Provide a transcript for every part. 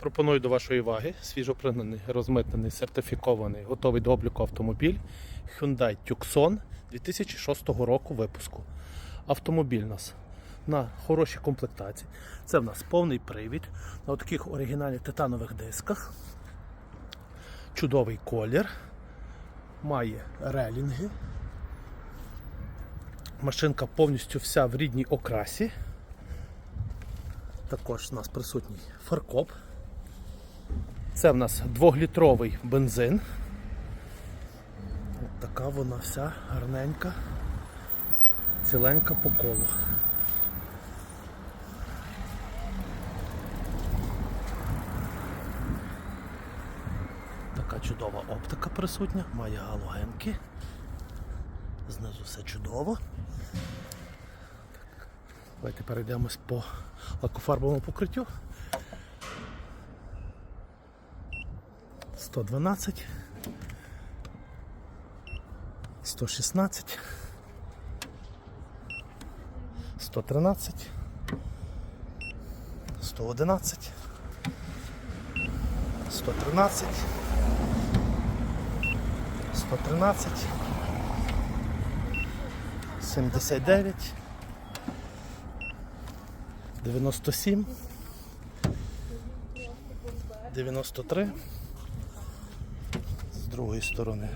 Пропоную до вашої уваги свіжопригнаний, розмитнений, сертифікований, готовий до обліку автомобіль Hyundai Tucson 2006 року випуску. Автомобіль у нас на хорошій комплектації. Це в нас повний привід на таких оригінальних титанових дисках. Чудовий колір. Має релінги. Машинка повністю вся в рідній окрасі. Також у нас присутній фаркоп. Це в нас двохлітровий бензин. От така вона вся гарненька, ціленька по колу. Така чудова оптика присутня, має галогенки. Знизу все чудово. Давайте перейдемось по лакофарбовому покриттю. 112, 116, 113, 111, 113, 113, 79, 97, 93, з другої сторони.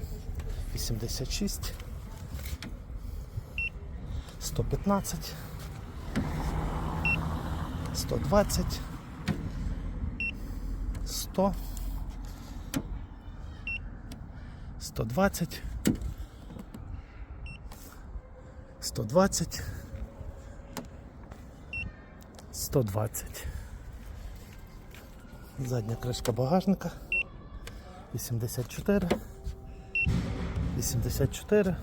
86, 115, 120, 100, 120, 120, 120. Задня кришка багажника. 84, 84,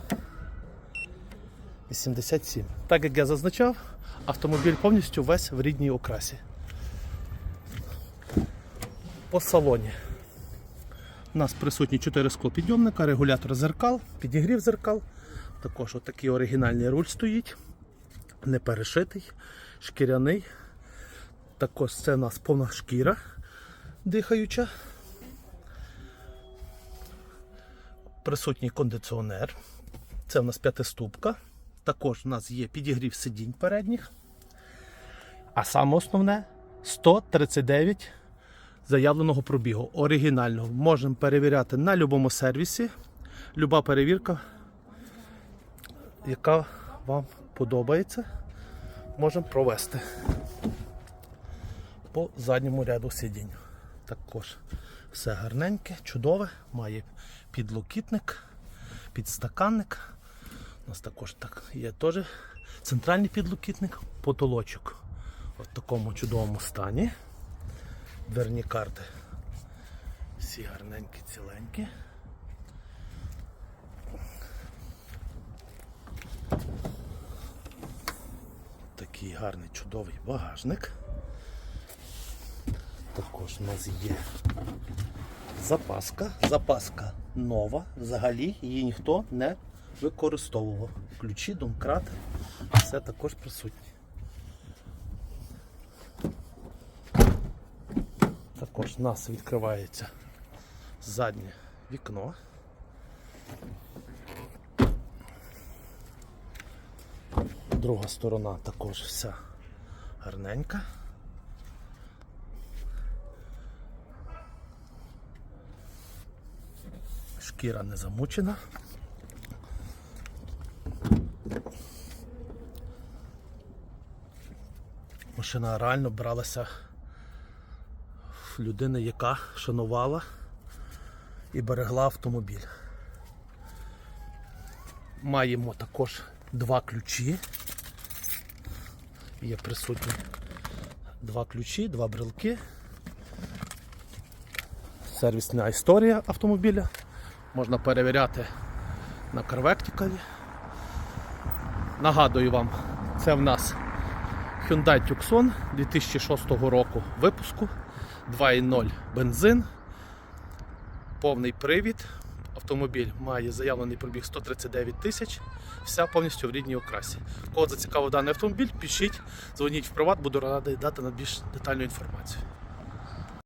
87. Так як я зазначав, автомобіль повністю весь в рідній окрасі. По салоні. У нас присутні 4 склопідйомника, регулятор зеркал, підігрів зеркал. Також отакий оригінальний руль стоїть, не перешитий, шкіряний. Також це у нас повна шкіра дихаюча. Присутній кондиціонер. Це в нас п'ятиступка. Також у нас є підігрів сидінь передніх. А саме основне 139 заявленого пробігу. Оригінального. Можемо перевіряти на будь-якому сервісі. Люба перевірка, яка вам подобається, можемо провести по задньому ряду сидінь. Також все гарненьке, чудове, має підлокітник, підстаканник. У нас також так є теж центральний підлокітник, потолочок в такому чудовому стані. Дверні карти. Всі гарненькі, ціленькі. Такий гарний чудовий багажник. Також у нас є запаска. Запаска нова. Взагалі її ніхто не використовував. Ключі, домкрати, все також присутні. Також у нас відкривається заднє вікно. Друга сторона також вся гарненька. Шкіра не замучена. Машина реально бралася в людини, яка шанувала і берегла автомобіль. Маємо також два ключі. Є присутні два ключі, два брелки. Сервісна історія автомобіля. Можна перевіряти на CarVectical. Нагадую вам, це в нас Hyundai Tucson 2006 року випуску, 2.0 бензин, повний привід. Автомобіль має заявлений пробіг 139 тисяч, вся повністю в рідній окрасі. Кого зацікавив даний автомобіль, пишіть, дзвоніть в приват, буду радий дати на більш детальну інформацію.